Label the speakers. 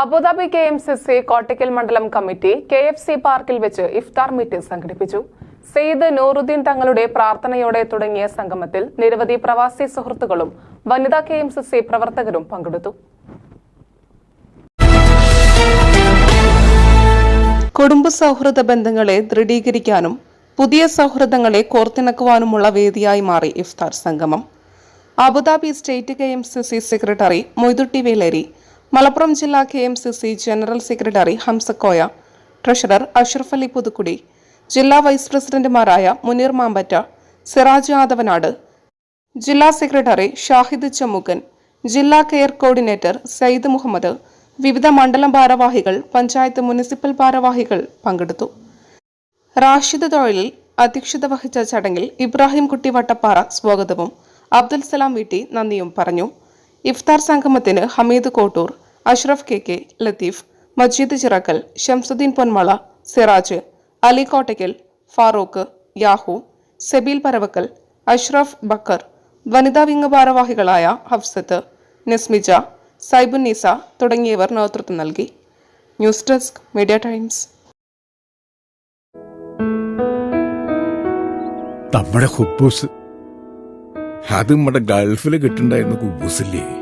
Speaker 1: Abu Dhabi K M C C Kottakkal മണ്ഡലം committee K F C പാർക്കിൽ വെച്ച് ഇഫ്താർ meeting സംഘടിപ്പിച്ചു. സെയ്ദ് നൂറുദ്ദീൻ തങ്ങളുടെ പ്രാർത്ഥനയോടെ തുടങ്ങിയ സംഗമത്തിൽ നിരവധി പ്രവാസി സുഹൃത്തുക്കളും വനിതാ കെ എം സി സി പ്രവർത്തകരും പങ്കെടുത്തു. കുടുംബ സൗഹൃദ ബന്ധങ്ങളെ ദൃഢീകരിക്കാനും പുതിയ സൗഹൃദങ്ങളെ കോർത്തിണക്കുവാനുമുള്ള വേദിയായി മാറി ഇഫ്താർ സംഗമം. Abu Dhabi state K M C C secretary Moidutty Veleri Malappuram ജില്ലാ K M C C general secretary Hamzakoya treasurer Ashraf Ali Puthukkudi ജില്ലാ വൈസ് പ്രസിഡന്റുമാരായ മുനീർ മാമ്പറ്റ സിറാജ് ആദവനാട് ജില്ലാ സെക്രട്ടറി ഷാഹിദ് ചമ്മുക്കൻ ജില്ലാ കെയർ കോർഡിനേറ്റർ സയ്യിദ് മുഹമ്മദ് വിവിധ മണ്ഡലം ഭാരവാഹികൾ പഞ്ചായത്ത് മുനിസിപ്പൽ ഭാരവാഹികൾ പങ്കെടുത്തു. റാഷിദ് തൊഴിലിൽ അധ്യക്ഷത വഹിച്ച ചടങ്ങിൽ ഇബ്രാഹിം കുട്ടി വട്ടപ്പാറ സ്വാഗതവും അബ്ദുൽ സലാം വീട്ടി നന്ദിയും പറഞ്ഞു. ഇഫ്താർ സംഗമത്തിന് ഹമീദ് കോട്ടൂർ അഷ്റഫ് കെ കെ ലത്തീഫ് മജീദ് ചിറക്കൽ ഷംസുദ്ദീൻ പൊന്മള സിറാജ് അലി കോട്ടയ്ക്കൽ ഫാറൂഖ് യാഹു സെബീൽ പരവക്കൽ അഷ്റഫ് ബക്കർ വനിതാ വിംഗ് ഭാരവാഹികളായ ഹഫ്സത്ത് നസ്മിജ നിസ തുടങ്ങിയവർ നേതൃത്വം നൽകി. News desk media times.
Speaker 2: നമ്മുടെ ഹുബൂസ്. അത് നമ്മുടെ ഗൾഫിൽ കിട്ടുണ്ടായിരുന്ന കുബൂസില്ലേ?